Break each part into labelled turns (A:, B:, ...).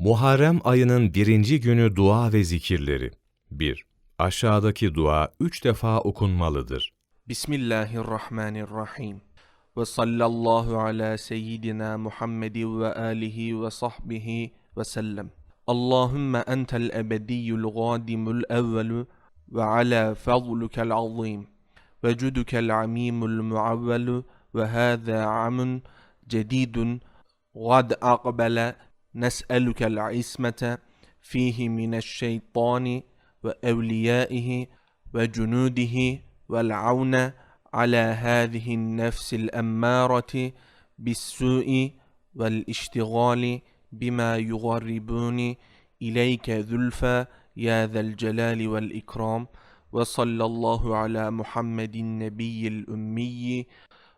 A: Muharrem ayının birinci günü dua ve zikirleri. 1. Aşağıdaki dua üç defa okunmalıdır.
B: Bismillahirrahmanirrahim. Ve sallallahu ala seyyidina Muhammedin ve alihi ve sahbihi ve sellem. Allahümme entel ebediyyul gadimul evvelu ve ala fadlukel azim ve cudukel amimul muavvelu ve hâzâ amun cedidun gad aqbele ismete fihi mineşşeytani ve evliyaihi ve cunudihi والعون على هذه النفس الأمارة بالسوء والاشتغال بما يغربني إليك ذلفى يا ذا الجلال والإكرام وصلى الله على محمد النبي الأمي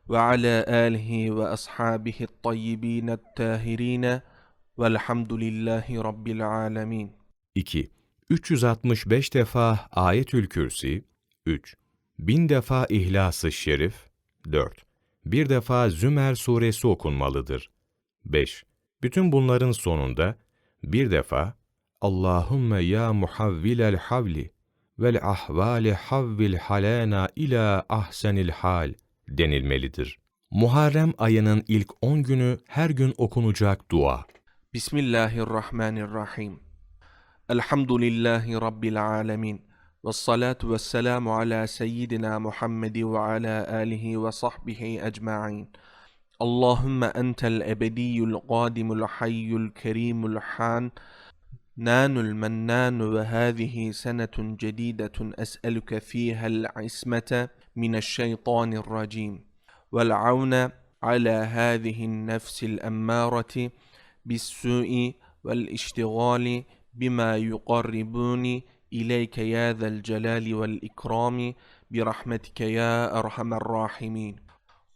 B: وعلى آله وأصحابه الطيبين الطاهرين Velhamdülillahi Rabbil alemin.
A: 2. 365 defa Ayetül Kürsi, 3. 1000 defa İhlas-ı Şerif, 4. Bir defa Zümer suresi okunmalıdır. 5. Bütün bunların sonunda bir defa Allahümme ya muhavvilel havli vel ahvali havvil halana ila ahsenil hal denilmelidir. Muharrem ayının ilk 10 günü her gün okunacak dua.
B: بسم الله الرحمن الرحيم. الحمد لله رب العالمين والصلاة والسلام على سيدنا محمد وعلى آله وصحبه أجمعين. اللهم أنت الأبدي القادم الحي الكريم الحان نان المنان وهذه سنة جديدة أسألك فيها العصمة من الشيطان الرجيم. والعون على هذه النفس الأمارة بالسوء والاشتغال بما يقربني إليك يا ذا الجلال والإكرام برحمتك يا أرحم الراحمين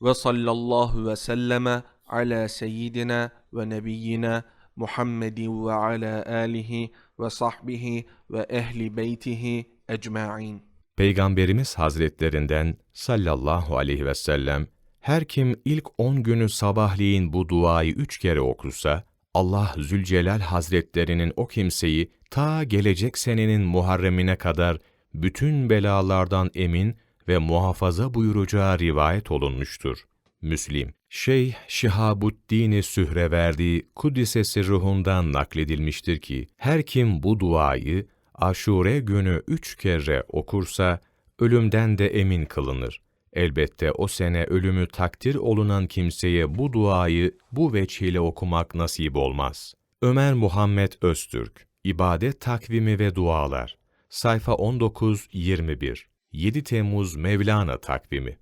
B: وصلى الله وسلم على سيدنا ونبينا محمد وعلى آله وصحبه وأهل بيته أجمعين
A: Peygamberimiz Hazretlerinden sallallahu aleyhi ve sellem, her kim ilk on günü sabahleyin bu duayı üç kere okursa, Allah Zülcelal Hazretlerinin o kimseyi ta gelecek senenin Muharremine kadar bütün belalardan emin ve muhafaza buyuracağı rivayet olunmuştur. Müslim, Şeyh Şihabuddin Sühreverdi Kuddisesi ruhundan nakledilmiştir ki, her kim bu duayı aşure günü üç kere okursa, ölümden de emin kılınır. Elbette o sene ölümü takdir olunan kimseye bu duayı bu veçhiyle okumak nasip olmaz. Ömer Muhammed Öztürk, İbadet Takvimi ve Dualar, sayfa 19-21, 7 Temmuz Mevlana Takvimi